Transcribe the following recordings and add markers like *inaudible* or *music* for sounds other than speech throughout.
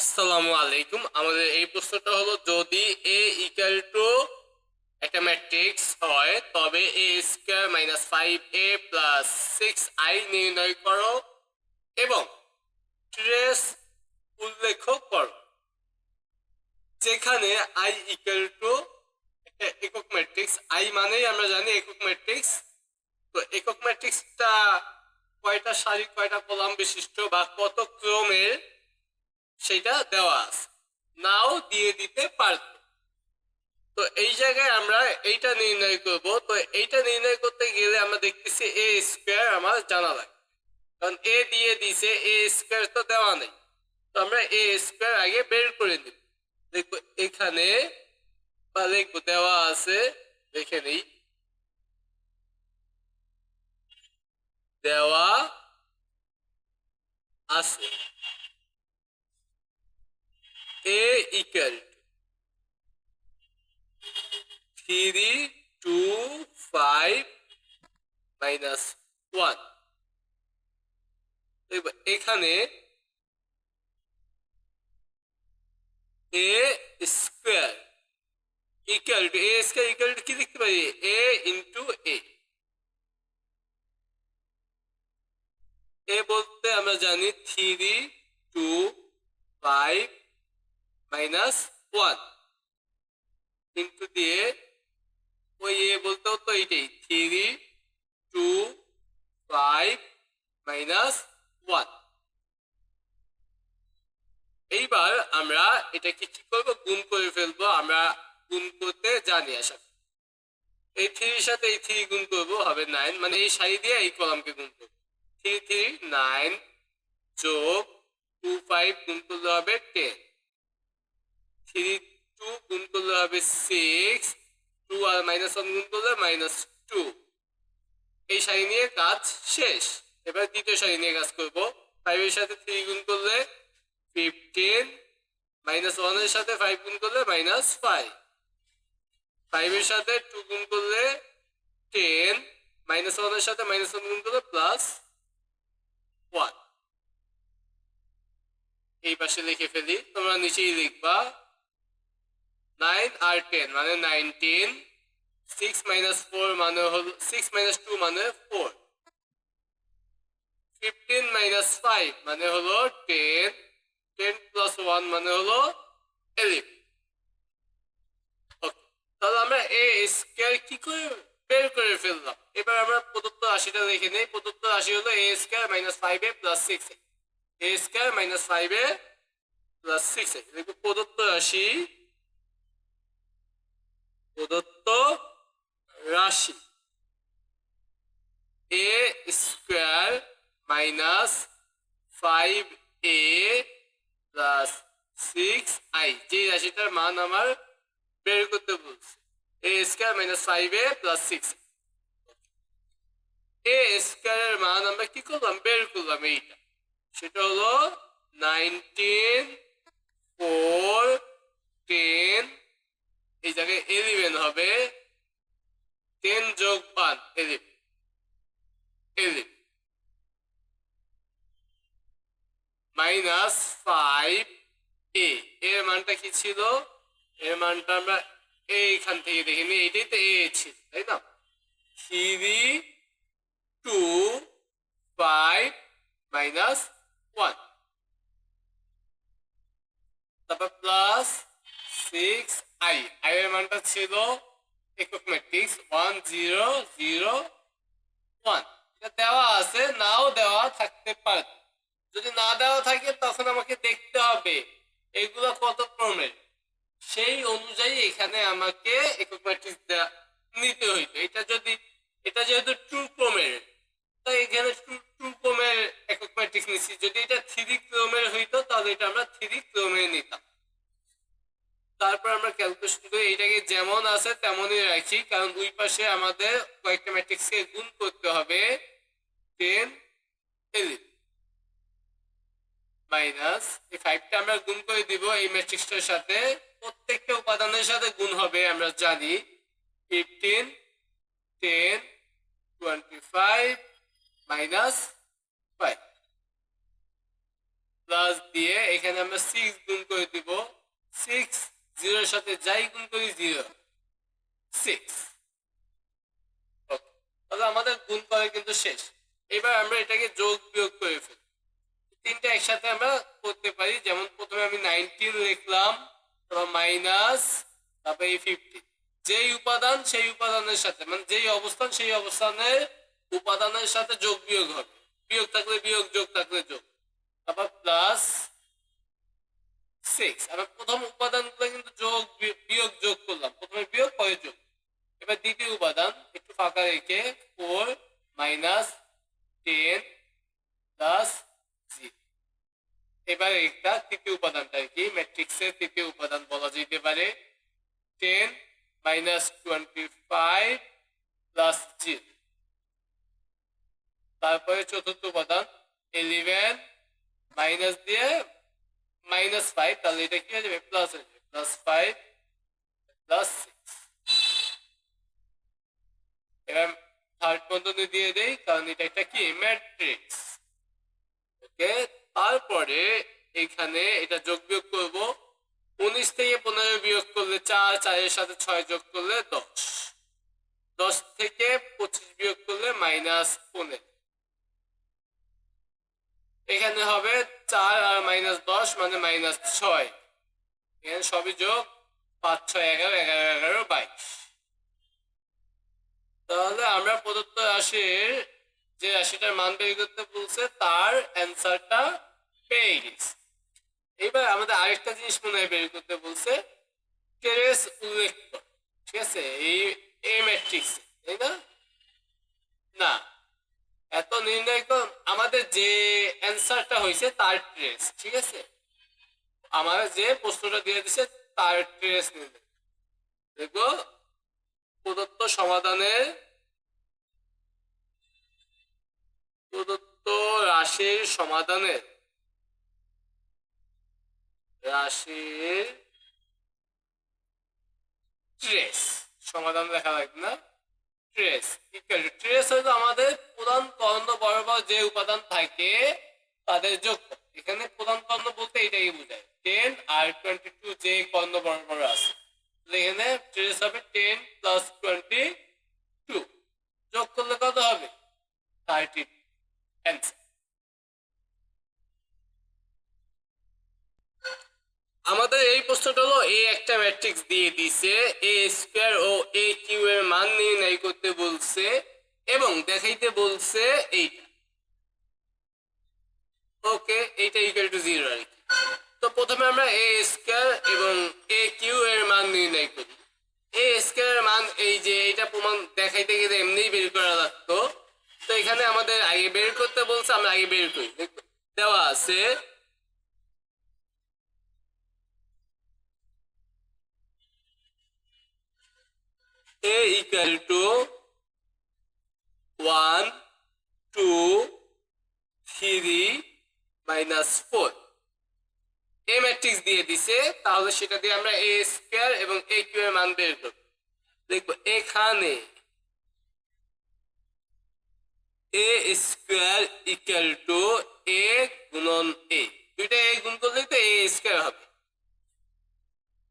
আসসালামু আলাইকুম। আমাদের এই প্রশ্নটা হলো, যদি এ ইকুয়াল টু একটা ম্যাট্রিক্স হয়, তবে A square minus five A plus six I নির্ণয় করো এবং ট্রেস উল্লেখ করো, যেখানে আই ইকুয়াল টু একক ম্যাট্রিক্স আই মানেই আমরা জানি একক ম্যাট্রিক্স তো একক ম্যাট্রিক্সটা কয়টা সারি, কয়টা কলাম বিশিষ্ট বা কত ক্রমের সেটা দেওয়া আছে। নাও দিয়ে দিতে পারত তো এই জায়গায় আমরা এইটা নির্ণয় করব। তো এইটা নির্ণয় করতে গেলে আমরা দেখতেছি এ স্কোয়ার আমার জানা লাগে কারণ এ দিয়ে দিছে, এ স্কোয়ার তো দেওয়া নেই। তো আমরা এ স্কোয়ার আগে বের করে নিব। দেখব এখানে বা দেখব দেওয়া আছে, দেখে নেই। দেওয়া আছে। A equal to 3 2 5 minus 1 এবার এখানে a square equal to a square equal to কি লিখতে পারি a ইন্টু a a বলতে আমরা জানি three two five minus one into দিয়ে ওই এ বলতেও তো এইটাই three two five minus one এইবার আমরা এটাকে কি করব? গুণ করে ফেলব, আমরা গুণ করতে জানি আশা। এই থ্রির সাথে এই থ্রি গুণ করব, হবে নাইন মানে এই সারি দিয়ে এই কলামকে গুণ করব। থ্রি থ্রি নাইন যোগ টু ফাইভ গুণ করলে হবে টেন থ্রি টু গুণ করলে হবে সিক্স টু আর মাইনাস ওয়ান গুণ করলে মাইনাস টু এই সারি নিয়ে কাজ শেষ। এবার দ্বিতীয় সারি নিয়ে কাজ করব। ফাইভের সাথে থ্রি গুণ করলে ফিফটিন মাইনাস ওয়ানের সাথে ফাইভ গুণ করলে মাইনাস ফাইভ ফাইভের সাথে টু গুণ করলে টেন মাইনাস ওয়ানের সাথে মাইনাস ওয়ান গুণ করলে প্লাস ওয়ান এই পাশে লিখে ফেলি। তোমরা নিচেই লিখবা। নাইন আর টেন মানে নাইনটিন সিক্স মাইনাস ফোর মানে হলো সিক্স মাইনাস টু মানে ফোর ফিফটিন মাইনাস ফাইভ মানে হলো টেন টেন প্লাস ওয়ান মানে হলো এলিভ তাহলে আমরা এ স্কোয়ার কি করে বের করে ফেললাম? এবার আমরা প্রদত্ত রাশিটা দেখে নেই। প্রদত্ত রাশি হলো A square minus five A plus six A square minus five A plus six দেখব প্রদত্ত রাশি প্রদত্ত রাশি। A square minus five A plus six I যে রাশিটার মান আমার বের করতে বলছে। A square minus five A plus six A স্কোয়ারের মান আমরা কি করলাম? বের করলাম এইটা। সেটা হলো নাইনটিন ফোর টেন এই জায়গায় এলিভেন হবে টেন যোগ one eleven eleven minus five A এর মানটা কি ছিল? এর মানটা আমরা এইখান থেকে দেখিনি এইটাই তো এ ছিল, তাই না? Three two five minus one তারপর প্লাস সিক্স আই আই এর মানটা ছিল একক ওয়ান জিরো জিরো ওয়ান দেওয়া আছে, নাও দেওয়া থাকতে পারে। যদি না দেওয়া থাকে, তখন আমাকে দেখতে হবে। এগুলো কত ক্রমের? সেই অনুযায়ী এখানে আমাকে একক ম্যাট্রিক্স নিতে হইতো এটা যদি, এটা যেহেতু টু ক্রমের, তাই এখানে টু টু ক্রমের একক নিচ্ছি যদি এটা থ্রি ক্রমের হইতো, তাহলে এটা আমরা থ্রি ক্রমে নিতাম। তারপর আমরা ক্যালকুলেশন করে এটাকে যেমন আছে তেমনই রাখি, কারণ দুই পাশে আমাদের কয়েকটা ম্যাট্রিক্সকে গুণ করতে হবে টেন এলিভেন মাইনাস এই ফাইভটা আমরা গুণ করে দিব এই ম্যাট্রিক্সটার সাথে। প্রত্যেকটা উপাদানের সাথে গুণ হবে, আমরা জানি fifteen ten twenty five minus five plus দিয়ে এখানে আমরা সিক্স গুণ করে দিব। সিক্স জিরোর সাথে যাই গুণ করি জিরো। সিক্স তাহলে আমাদের গুণ করা কিন্তু শেষ। এবার আমরা এটাকে যোগ বিয়োগ করে ফেলি। তিনটা একসাথে আমরা করতে পারি। যেমন প্রথমে আমি নাইনটিন লিখলাম, তারপর মাইনাস তারপর এই ফিফটিন যেই উপাদান, সেই উপাদানের সাথে মানে যেই অবস্থান, সেই অবস্থানের উপাদানের সাথে যোগ বিয়োগ হবে। বিয়োগ থাকলে বিয়োগ, যোগ থাকলে যোগ। তারপর প্লাস সিক্স আমরা প্রথম উপাদানগুলো কিন্তু যোগ বিয়োগ যোগ করলাম। প্রথমে বিয়োগ, পরে যোগ। এবার দ্বিতীয় উপাদান একটু ফাঁকা রেখে four minus ten plus zero এবার একটা তৃতীয় উপাদানটা কি? ম্যাট্রিক্সের তৃতীয় উপাদান বলা যেতে পারে। Ten minus twenty five plus zero তারপরে চতুর্থ উপাদান ইলেভেন মাইনাস দিয়ে মাইনাস ফাইভ তাহলে এটা কি হয়ে যাবে? প্লাস হয়ে যাবে। প্লাস ফাইভ প্লাস সিক্স এবার থার্ড বন্ধনী দিয়ে দেই কারণ এটা একটা কি? ম্যাট্রিক্স ওকে তারপরে এখানে এটা যোগ বিয়োগ করব। উনিশ থেকে পনেরো বিয়োগ করলে চার, চারের সাথে ছয় যোগ করলে দশ। দশ থেকে পঁচিশ বিয়োগ করলে মাইনাস পনেরো। এখানে হবে চার আর মাইনাস দশ মানে মাইনাস ছয়। এখানে সবই যোগ পাঁচ, ছয়, এগারো এগারো এগারো, বাইশ। তাহলে আমরা প্রদত্ত রাশির যে রাশিটার মান বের করতে বলছে, তার অ্যান্সারটা পেয়ে গেছি। এবার আমাদের আরেকটা জিনিস মনে হয় বের করতে বলছে ট্রেস উল্লেখ ঠিক আছে? এই এই ম্যাট্রিক্স তাই না? না। এত নির্ণয় কর আমাদের যে অ্যান্সারটা হয়েছে, তার ট্রেস ঠিক আছে? আমার যে প্রশ্নটা দিয়ে দিছে, তার ট্রেস নির্ণয় দেখো, প্রদত্ত সমাধানের প্রদত্ত রাশির সমাধানের রাশির ট্রেস সমাধান দেখা লাগবে না। ট্রেস ট্রেস হলো আমাদের প্রধান বরাবর যে উপাদান থাকে, তাদের যোগ এখানে প্রধান কর্ণ বলতে এটাই বোঝায়। টেন আর টোয়েন্টি টু যে কর্ণ বরাবর আছে। এখানে ট্রেস হবে টেন প্লাস টোয়েন্টি টু যোগ করলে কত হবে? থার্টি অ্যান্সার আমাদের এই প্রশ্নটা হলো এ একটা ম্যাট্রিক্স দিয়ে দিছে, এ স্কোয়ার ও এ কিউ এর মান নির্ণয় করতে বলছে এবং দেখাইতে বলছে এইটা। ওকে, এইটা ইকুয়াল টু জিরো আর কি। তো প্রথমে আমরা এ স্কোয়ার এবং এ কিউ এর মান নির্ণয় করি। এ স্কোয়ার এর মান এই যে এইটা প্রমাণ দেখাইতে গেলে এমনিই বের করা লাগতো। তো এখানে আমাদের আগে বের করতে বলছে, আমরা আগে বের করি। দেওয়া আছে a equal to 1 2 3 minus 4 a matrix দিয়ে দিছে, তাহলে সেটা দিয়ে আমরা a স্কয়ার এবং a কিউ এর মান বের করব। দেখব এখানে a square equal to a গুণন a দুইটা a গুণ করলে তো a স্কয়ার হবে।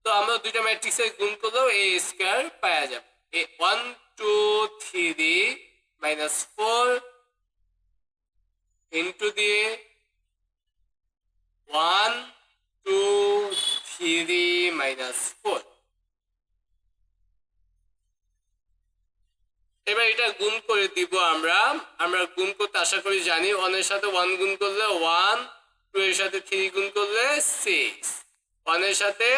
তো আমরা দুইটা ম্যাট্রিক্সের গুণ করলেও এ স্কোয়ার পাওয়া যাবে। A one two three minus four into দিয়ে one two three minus four এবার এটা গুণ করে দিব আমরা। আমরা গুণ করতে আশা করি জানি ওয়ানের সাথে ওয়ান গুণ করলে ওয়ান টু এর সাথে থ্রি গুণ করলে সিক্স ওয়ানের সাথে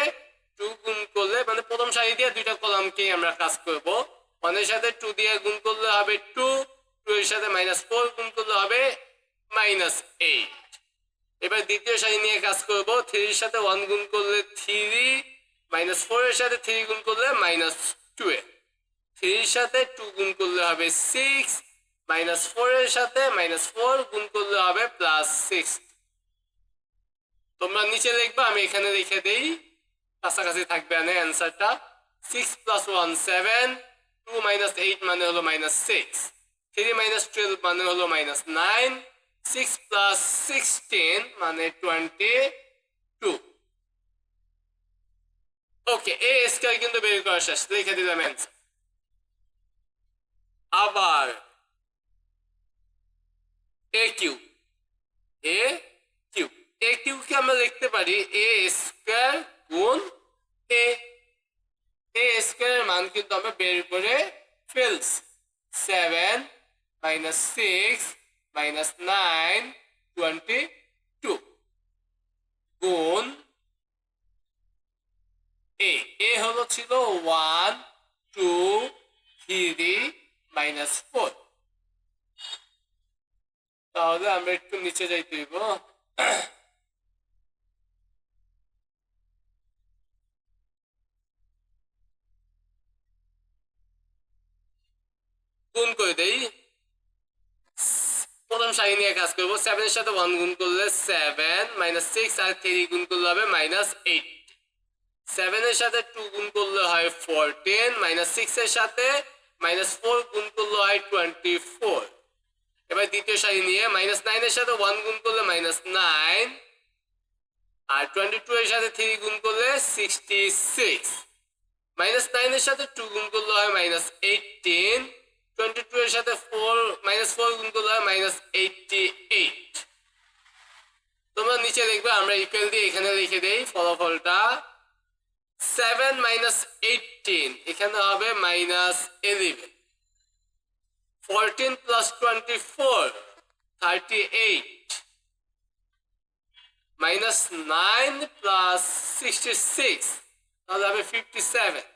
টু গুণ করলে মানে প্রথম সারি দিয়ে দুইটা কলামকে আমরা কাজ করব। ওয়ানের সাথে টু দিয়ে গুণ করলে হবে টু টু এর সাথে মাইনাস ফোর গুণ করলে হবে মাইনাস এইট এবার দ্বিতীয় সারি নিয়ে কাজ করব থ্রির সাথে ওয়ান গুণ করলে থ্রি মাইনাস ফোর এর সাথে থ্রি গুণ করলে মাইনাস টুয়েলভ থ্রির সাথে টু গুণ করলে হবে সিক্স মাইনাস ফোর এর সাথে মাইনাস ফোর গুণ করলে হবে প্লাস সিক্স তোমরা নিচে লিখবা, আমি এখানে লিখে দেই। কাছাকাছি থাকবে না অ্যান্সারটা six plus one seven two minus eight মানে হলো minus six three minus twelve মানে হলো minus nine six plus sixteen মানে twenty two okay A square কিন্তু বের করা শেষ। লিখে দিলাম অ্যান্সার আবার এ কিউ। এ কিউ। এ কিউকে আমরা লিখতে পারি এ স্কোয়ার গুণ এ এ স্কোয়ারের মান কিন্তু আমরা বের করে ফেলছি। Seven minus six minus nine twenty two গুণ এ এ হলো ছিল one two three minus four তাহলে আমরা একটু নিচে যাইতে হইব। গুণ করে দেই। প্রথম সারি নিয়ে কাজ করব। সেভেনের সাথে ওয়ান গুণ করলে সেভেন মাইনাস সিক্স আর থ্রি গুণ করলে হবে মাইনাস এইট সেভেনের সাথে টু গুণ করলে হয় ফোরটিন মাইনাস সিক্স এর সাথে মাইনাস ফোর গুণ করলে হয় টোয়েন্টি ফোর এবার দ্বিতীয় সারি নিয়ে মাইনাস নাইনের সাথে ওয়ান গুণ করলে মাইনাস নাইন আর টোয়েন্টি টু এর সাথে থ্রি গুণ করলে সিক্সটি সিক্স মাইনাস নাইনের সাথে টু গুণ করলে হয় মাইনাস এইটিন টোয়েন্টি টু এর সাথে ফোর মাইনাস ফোর গুণ করলে হয় মাইনাস এইটটি এইট তোমরা নিচে দেখবে, আমরা ইকুয়াল দিয়ে এখানে লিখে দেই ফলাফলটা। সেভেন মাইনাস এইটিন এখানে হবে minus eleven fourteen plus twenty four thirty eight minus nine plus sixty six তাহলে হবে fifty seven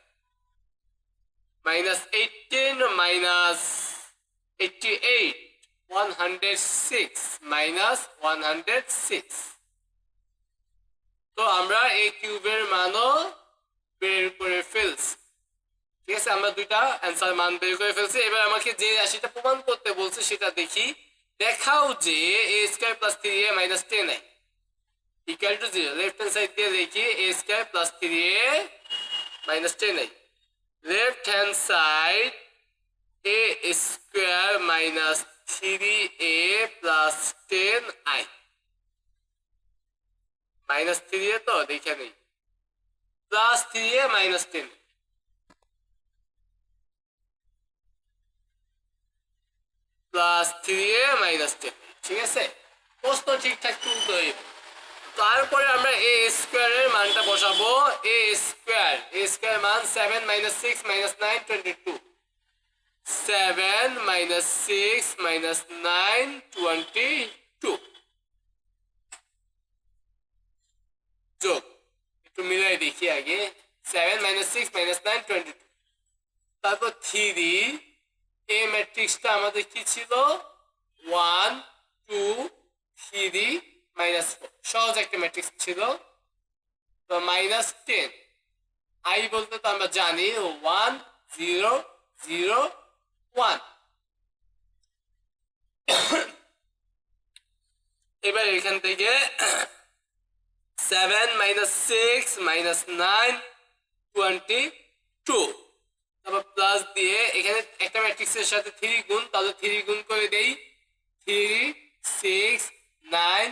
one hundred six minus one hundred six তো আমরা এই কিউবের মানও বের করে ফেলছি। ঠিক আছে, আমরা দুইটা অ্যান্সার মান বের করে ফেলছি। এবার আমাকে যে রাশিটা প্রমাণ করতে বলছে সেটা দেখি। দেখাও যে A square plus three A minus ten I equal to zero left hand side দিয়ে দেখি A square plus three A minus ten I hand side A square minus three A plus ten minus three A তো দেখে নেই plus three A minus ten plus three A minus ten ঠিক আছে? প্রশ্ন ঠিকঠাক তুলতে হইব। তারপরে আমরা এ স্কোয়ারের মানটা বসাবো। এ স্কোয়ার এ স্কোয়ার মান seven minus six minus nine twenty two seven minus six minus nine twenty two যোগ, একটু মিলাই দেখি আগে। Seven minus six minus nine twenty two তারপর থ্রি এ ম্যাট্রিক্সটা আমাদের কি ছিল? ওয়ান টু থ্রি মাইনাস, সহজ একটা ম্যাট্রিক্স ছিল। তো মাইনাস টেন আই বলতে তো আমরা জানি ওয়ান জিরো জিরো ওয়ান এবার এখান থেকে seven minus six minus nine twenty two তারপর প্লাস দিয়ে এখানে একটা ম্যাট্রিক্সের সাথে থ্রি গুণ, তাহলে থ্রি গুণ করে দেই। Three six nine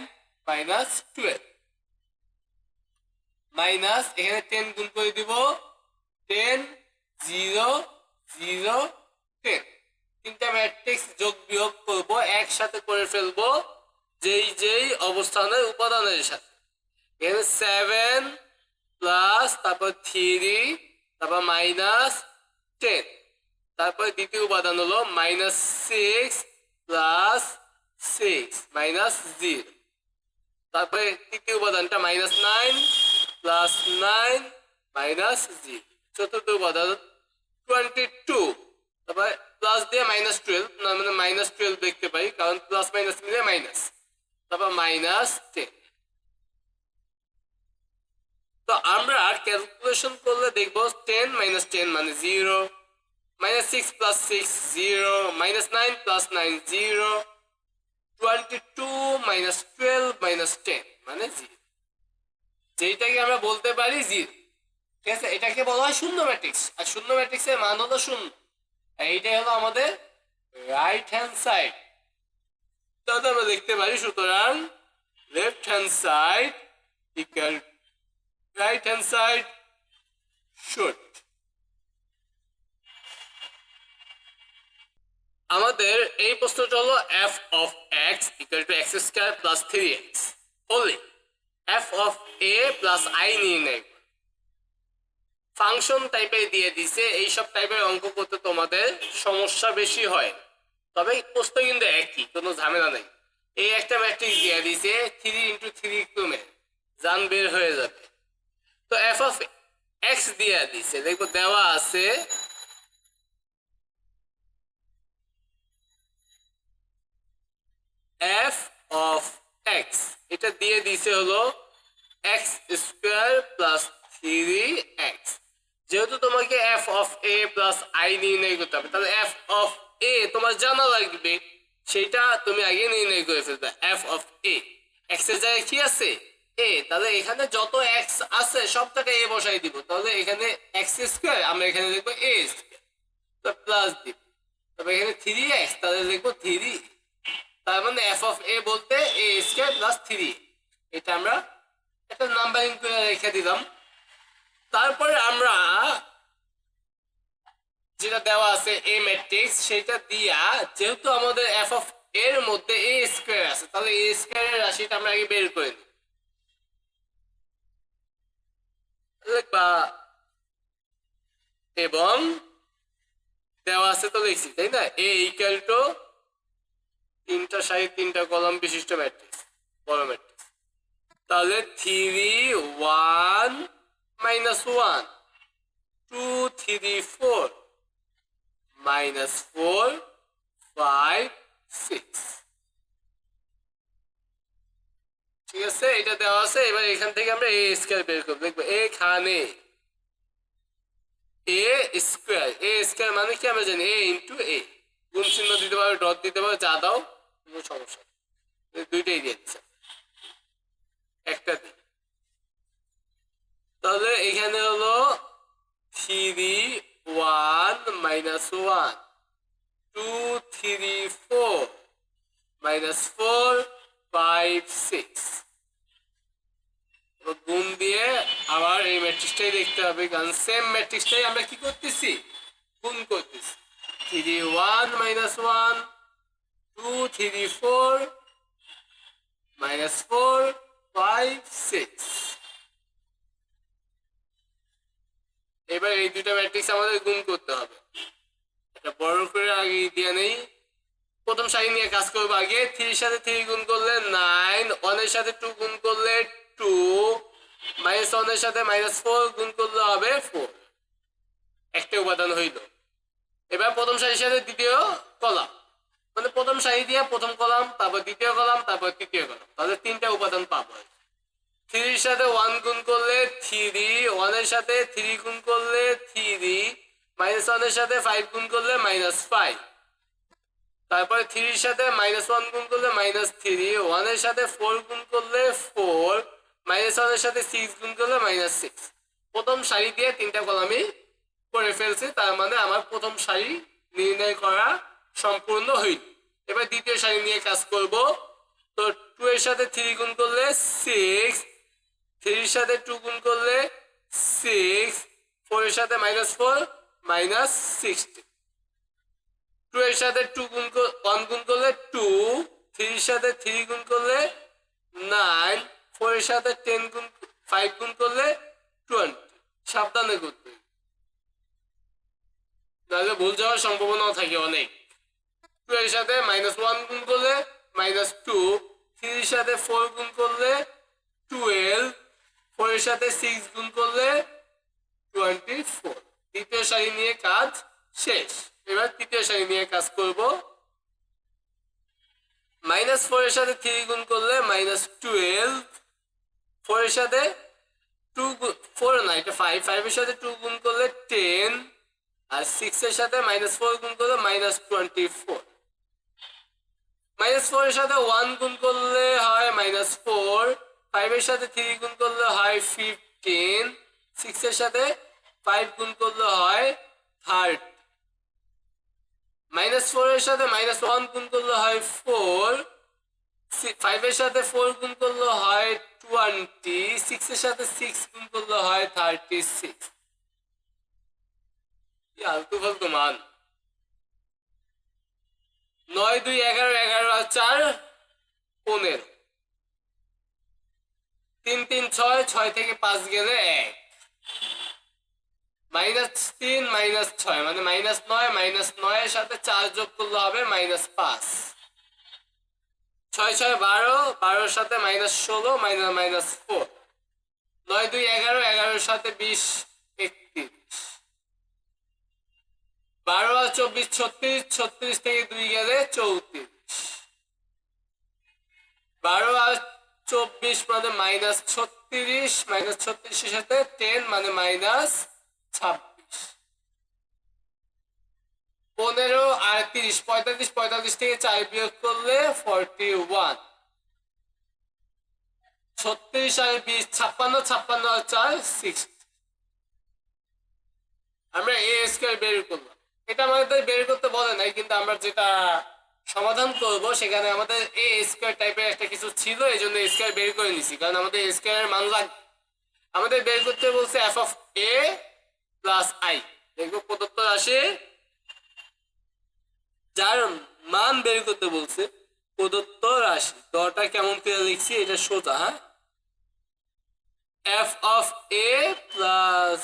minus twelve. Minus এখানে টেন গুণ করে দিব। টেন জিরো জিরো টেন তিনটা ম্যাট্রিক্স যোগ বিয়োগ করব, একসাথে করে ফেলব যেই যেই অবস্থানের উপাদানের সাথে। এখানে সেভেন প্লাস তারপর থ্রি তারপর মাইনাস টেন তারপরে দ্বিতীয় উপাদান হলো minus six plus six minus zero তারপরে তৃতীয় উপাদানটা minus nine plus nine minus zero চতুর্থ উপাদান টোয়েন্টি টু তারপরে প্লাস দিয়ে মাইনাস টুয়েলভ না মানে মাইনাস টুয়েলভ দেখতে পাই, কারণ প্লাস মাইনাস মিলে মাইনাস তারপর মাইনাস টেন তো আমরা ক্যালকুলেশন করলে দেখব টেন মাইনাস টেন মানে zero minus six plus six zero minus nine plus nine zero twenty two minus twelve minus ten মানে জিরো যেইটাকে আমরা বলতে পারি জিরো ঠিক আছে? এটাকে বলা হয় শূন্য ম্যাট্রিক্স আর শূন্য ম্যাট্রিক্সের মান হলো শূন্য। এইটাই হলো আমাদের রাইট হ্যান্ড সাইড তাহলে আমরা লিখতে পারি সুতরাং left hand side equal right hand side should আমাদের এই প্রশ্নটা হলো F of X equal to X square plus three X হলে F of A plus I নির্ণয়। ফাংশন টাইপের দিয়ে দিছে, এইসব টাইপের অঙ্ক করতে তোমাদের সমস্যা বেশি হয়। তবে প্রশ্ন কিন্তু একই, কোনো ঝামেলা নেই। এই একটা ম্যাট্রিক্স দিয়ে দিছে থ্রি ইন্টু থ্রি ক্রমে। যান বের হয়ে যাবে। তো এফ অফ এক্স দিয়ে দিছে, দেখব দেওয়া আছে এফ অফ এক্স এটা দিয়ে দিছে হলো X square plus three X যেহেতু তোমাকে F of A plus I নির্ণয় করতে হবে, তাহলে এফ অফ এ তোমার জানা লাগবে, সেটা তুমি আগে নির্ণয় করে ফেলবে এফ অফ এ এক্সের জায়গায় কি আছে? এ তাহলে এখানে যত এক্স আছে, সব টাকা এ বসাই দিব। তাহলে এখানে এক্স স্কোয়ার আমরা এখানে লিখব এ স্কোয়ার প্লাস দিব। তবে এখানে থ্রি এক্স তাহলে লিখব থ্রি তার মানে এফ অফ এ বলতে এ স্কোয়ার প্লাস থ্রি এটা আমরা একটা নাম্বারিং করে রেখে দিলাম। তারপরে আমরা যেটা দেওয়া আছে এ ম্যাট্রিক্স সেটা দিয়া যেহেতু আমাদের এফ অফ এর মধ্যে এ স্কোয়ার আছে, তাহলে এ স্কোয়ারের রাশিটা আমরা আগে বের করে নিই। এবং দেওয়া আছে তো লিখছি তাই না? এ ইকুয়াল টু তিনটা সাড়ে তিনটা কলম বিশিষ্ট ম্যাট্রিক্স বড় ম্যাট্রিক্স তাহলে three one minus one two three four minus four five six ঠিক আছে? এটা দেওয়া আছে, এবার এখান থেকে আমরা এ স্কোয়ার বের করব। দেখব, এখানে এ স্কোয়ার এ স্কোয়ার মানে কি আমরা জানি? এ ইন্টু এ গুণ চিহ্ন দিতে পারো ডট দিতে পারো, যা দাও। কোনো সমস্যা। দুইটাই দিয়ে একটা দিই তাহলে এখানে হলো three one minus one two three four minus four five six গুণ দিয়ে আবার এই ম্যাট্রিক্সটাই দেখতে হবে। কারণ সেম ম্যাট্রিক্সটাই আমরা কি করতেছি? গুণ করতেছি। Three one minus one three four minus four five six এবার এই দুটো ম্যাট্রিক্স আমাদের গুণ করতে হবে। এটা বড় করে আগে দিয়ে নেই। প্রথম সারি নিয়ে কাজ করব আগে। থ্রির সাথে থ্রি গুণ করলে নাইন ওয়ানের সাথে টু গুণ করলে টু মাইনাস ওয়ানের সাথে মাইনাস ফোর গুণ করলে হবে ফোর একটা উপাদান হইল। এবার প্রথম সারির সাথে দ্বিতীয় কলাম মানে প্রথম সারি দিয়ে প্রথম কলাম, তারপর দ্বিতীয় কলাম, তারপর তৃতীয় কলাম। তাহলে তিনটা উপাদান পাবো থ্রির সাথে ওয়ান গুণ করলে থ্রি ওয়ানের সাথে থ্রি গুণ করলে থ্রি মাইনাস ওয়ানের সাথে ফাইভ গুণ করলে মাইনাস ফাইভ তারপরে থ্রির সাথে মাইনাস ওয়ান গুণ করলে মাইনাস থ্রি ওয়ানের সাথে ফোর গুণ করলে ফোর মাইনাস ওয়ানের সাথে সিক্স গুণ করলে মাইনাস সিক্স প্রথম সারি দিয়ে তিনটা কলামই করে ফেলছি, তার মানে আমার প্রথম সারি নির্ণয় করা সম্পূর্ণ হইল। এবার দ্বিতীয় সারি নিয়ে কাজ করব। তো টু এর সাথে থ্রি গুণ করলে সিক্স থ্রির সাথে টু গুণ করলে সিক্স ফোর এর সাথে minus four minus sixty two এর সাথে টু গুণ ওয়ান গুণ করলে টু থ্রির সাথে থ্রি গুণ করলে নাইন ফোর এর সাথে টেন গুণ ফাইভ গুণ করলে টোয়েন্টি সাবধানে করতে। নাহলে ভুল যাওয়ার সম্ভাবনাও থাকে অনেক। টু এর সাথে মাইনাস ওয়ান গুণ করলে মাইনাস টু থ্রির সাথে ফোর গুণ করলে টুয়েলভ ফোর এর সাথে সিক্স গুণ করলে টোয়েন্টি ফোর দ্বিতীয় সারি নিয়ে কাজ শেষ। এবার তৃতীয় সারি নিয়ে কাজ করব। মাইনাস ফোর এর সাথে থ্রি গুণ করলে মাইনাস টুয়েলভ ফোর এর সাথে টু ফোর না, এটা ফাইভ ফাইভের সাথে টু গুণ করলে টেন আর সিক্স এর সাথে মাইনাস ফোর গুণ করলে minus twenty four minus four এর সাথে ওয়ান গুণ করলে হয় মাইনাস ফোর ফাইভ এর সাথে থ্রি গুণ করলে হয় ফিফটিন সিক্স এর সাথে ফাইভ গুণ করলে হয় থার্ড মাইনাস ফোর এর সাথে মাইনাস ওয়ান গুণ করলে হয় ফোর ফাইভ এর সাথে ফোর গুণ করলে হয় টোয়েন্টি সিক্স এর সাথে সিক্স গুণ করলে হয় থার্টি সিক্স আলতু ফালতু মান। নয় দুই এগারো এগারো আর চার, পনেরো। তিন তিন ছয় ছয় থেকে পাঁচ গেলে এক। মাইনাস তিন, মাইনাস ছয় মানে মাইনাস নয়, মাইনাস নয়ের সাথে চার যোগ করলে হবে মাইনাস পাঁচ। ছয় ছয়, বারো, বারোর সাথে মাইনাস ষোলো, মাইনাস মাইনাস ফোর। নয় দুই এগারো, এগারোর সাথে বিশ, একত্রিশ। বারো আর চব্বিশ, ছত্রিশ ছত্রিশ থেকে দুই গেলে চৌত্রিশ। বারো আর চব্বিশ মানে মাইনাস ছত্রিশ, মাইনাস ছত্রিশের সাথে টেন মানে মাইনাস ছাব্বিশ। পনেরো আর তিরিশ, পঁয়তাল্লিশ পঁয়তাল্লিশ থেকে চার বিয়োগ করলে ফর্টি ওয়ান ছত্রিশ আর বিশ, ছাপ্পান্ন ছাপ্পান্ন আর চার সিক্স আমরা এ স্কোয়ার বের করলাম। এটা আমাদের বের করতে বলে নাই, কিন্তু আমরা যেটা সমাধান করব সেখানে আমাদের এ স্কোয়ার টাইপের একটা কিছু ছিল, এই জন্য স্কোয়ার বের করে নিছি। কারণ আমাদের স্কোয়ারের মান লাগবে আমাদের বের করতে বলছে F of A plus I দেখব প্রদত্ত রাশি। যার মান বের করতে বলছে প্রদত্ত রাশি। দটা কেমন করে লিখছি, এটা সোজা হ্যাঁ? F of A plus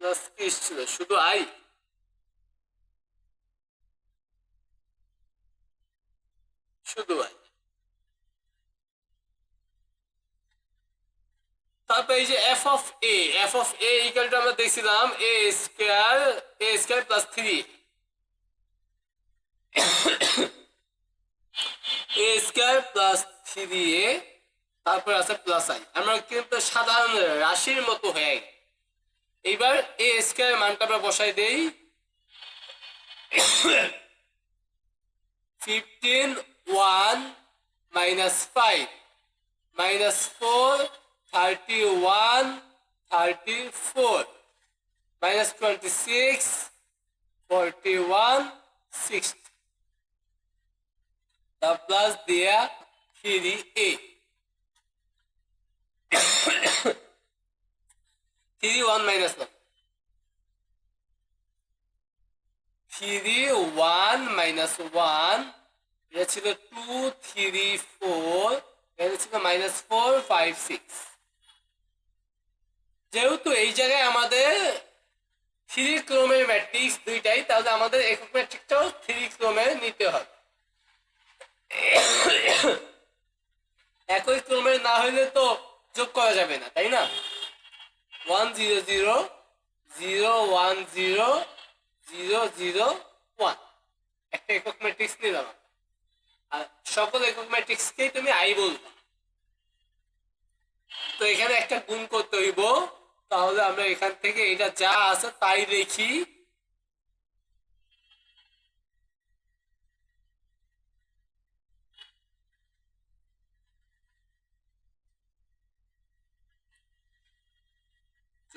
plus কি ছিল শুধু আই শুধু আই তারপর এই যে F of A F of A equal to আমরা দেখছিলাম A square A square plus three A square plus three A তারপর আছে প্লাস আই আমরা কিন্তু সাধারণ রাশির মতো হয়ে গেছে। এইবার এ স্কোয়ার মানটা আমরা বসাই দেই। Fifteen, one, minus five. Minus four, thirty one, thirty four. Minus twenty six, forty one, sixty. তা প্লাস দেয়া three A. Three one minus one three one minus one এটা ছিল টু থ্রি ফোর এটা ছিল মাইনাস ফোর ফাইভ সিক্স যেহেতু এই জায়গায় আমাদের থ্রি ক্রোমের ম্যাট্রিক্স দুইটাই, তাহলে আমাদের একক ম্যাট্রিক্সটাও থ্রি ক্রোমের নিতে হবে। *coughs* একই ক্রমের না হলে তো যোগ করা যাবে না, তাই না? One zero zero zero one zero zero zero one একটা একক ম্যাট্রিক্স নিলাম আর সকল একক ম্যাট্রিক্সকেই তুমি আই বলবা। তো এখানে একটা গুণ করতে হইব। তাহলে আমরা এখান থেকে এটা যা আছে তাই লিখি।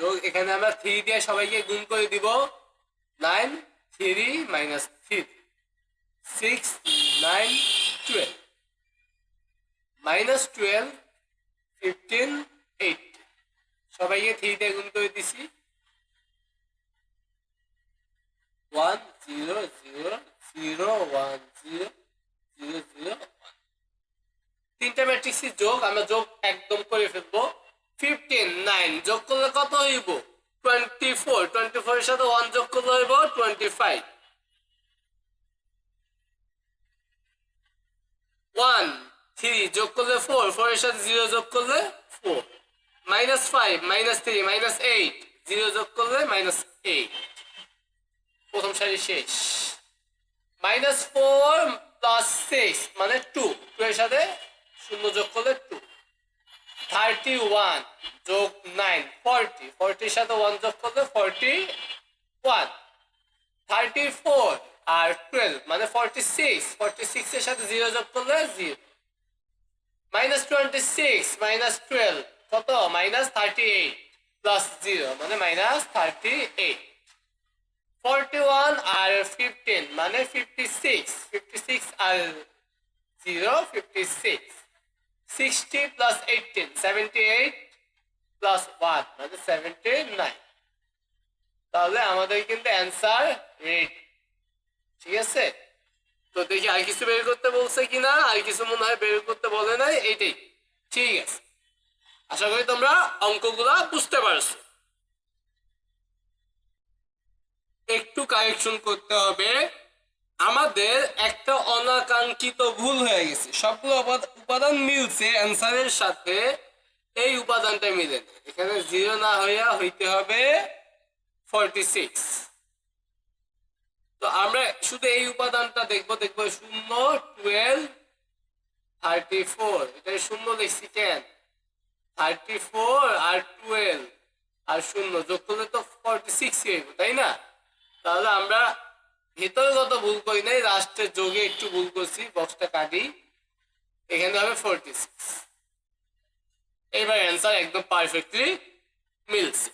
যোগ এখানে আমরা থ্রি দিয়ে সবাইকে গুণ করে দিব nine three minus three six nine twelve minus twelve fifteen eight সবাইকে থ্রি দিয়ে গুণ করে দিছি। One zero zero zero one zero zero zero তিনটা ম্যাট্রিক্সের যোগ, আমরা যোগ একদম করে ফেলব। ফিফটিন নাইন যোগ করলে কত টোয়েন্টি ফোর সাথে ওয়ান যোগ করলে টোয়েন্টি যোগ করলে ফোর সাথে যোগ করলে four minus five minus three minus eight যোগ করলে মাইনাস প্রথম সারি শেষ। মাইনাস ফোর প্লাস মানে সাথে শূন্য যোগ করলে টু থার্টি ওয়ান যোগ নাইন ফর্টি ফর্টির সাথে ওয়ান যোগ করলে ফর্টি ওয়ান থার্টি ফোর আর টুয়েলভ মানে ফর্টি সিক্স ফর্টি সিক্স এর সাথে জিরো যোগ করলে zero minus twenty six minus twelve কত? Minus thirty eight plus zero মানে minus thirty eight forty one আর ফিফটিন মানে ফিফটি সিক্স ফিফটি সিক্স আর zero fifty six sixty plus eighteen seventy eight plus one মানে seventy nine তাহলে আমাদের কিন্তু answer red ঠিক আছে? তো দেখি আর কিছু বের করতে বলছে কিনা, আর কিছু মনে হয় বের করতে বলে নাই এইটাই ঠিক আছে। আশা করি তোমরা অঙ্কগুলা বুঝতে পারছ। একটু কারেকশন করতে হবে। আমাদের একটা অনাকাঙ্ক্ষিত ভুল হয়ে গেছে। সবগুলো উপাদান মিলছে অ্যান্সারের সাথে এই উপাদানটা মিলে এখানে জিরো না হইয়া হইতে হবে ফর্টি সিক্স তো আমরা শুধু এই উপাদানটা দেখব দেখব শূন্য টুয়েলভ থার্টি ফোর এটা শূন্য দেখছি কেন? থার্টি ফোর আর টুয়েলভ আর শূন্য। যোগ করলে তো ফর্টি সিক্স তাই না? তাহলে আমরা ভিতরগত ভুল করি নাই রাষ্ট্রের যোগে একটু ভুল করছি বক্সটা কাটি। এখানে হবে ফোরটি সিক্স এবার অ্যান্সার একদম পারফেক্টলি মিলছে।